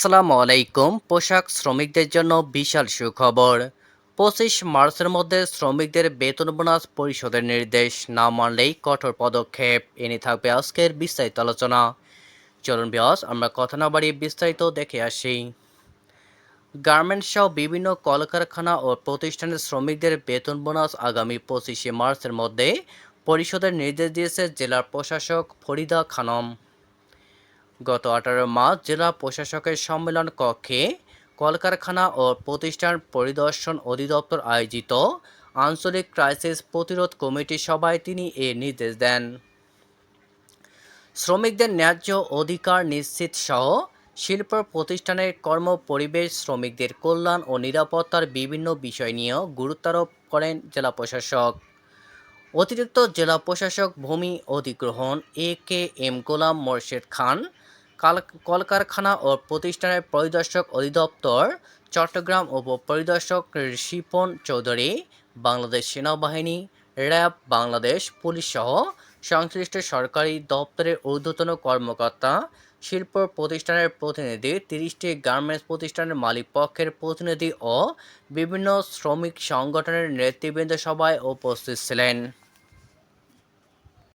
আসসালামু আলাইকুম। পোশাক শ্রমিকদের জন্য বিশাল সুখবর। পঁচিশ মার্চের মধ্যে শ্রমিকদের বেতন বোনাস পরিশোধের নির্দেশ না মানলেই কঠোর পদক্ষেপ। এনে থাকবে আজকের বিস্তারিত আলোচনা। চলুন বিয়স আমরা কথা না বাড়িয়ে বিস্তারিত দেখে আসি। গার্মেন্টস সহ বিভিন্ন কলকারখানা ও প্রতিষ্ঠানের শ্রমিকদের বেতন বোনাস আগামী পঁচিশে মার্চের মধ্যে পরিশোধের নির্দেশ দিয়েছে জেলার প্রশাসক ফরিদা খানম। গত আঠারো মার্চ জেলা প্রশাসকের সম্মেলন কক্ষে কলকারখানা ও প্রতিষ্ঠান পরিদর্শন অধিদপ্তর আয়োজিত আঞ্চলিক ক্রাইসিস প্রতিরোধ কমিটির সভায় তিনি এ নির্দেশ দেন। শ্রমিকদের ন্যায্য অধিকার নিশ্চিত সহ শিল্প প্রতিষ্ঠানের কর্ম পরিবেশ, শ্রমিকদের কল্যাণ ও নিরাপত্তার বিভিন্ন বিষয় নিয়েও গুরুত্বারোপ করেন জেলা প্রশাসক। অতিরিক্ত জেলা প্রশাসক ভূমি অধিগ্রহণ, এ কে এম গোলাম মোর্শেদ খান কাল- কলকারখানা ও প্রতিষ্ঠানের পরিদর্শক অধিদপ্তর চট্টগ্রাম উপ পরিদর্শক শিপন চৌধুরী, বাংলাদেশ সেনাবাহিনী, র্যাব, বাংলাদেশ পুলিশ সহ সংশ্লিষ্ট সরকারি দপ্তরের ঊর্ধ্বতন কর্মকর্তা, শিল্প প্রতিষ্ঠানের প্রতিনিধি, তিরিশটি গার্মেন্টস প্রতিষ্ঠানের মালিক পক্ষের প্রতিনিধি ও বিভিন্ন শ্রমিক সংগঠনের নেতৃবৃন্দ সভায় উপস্থিত ছিলেন।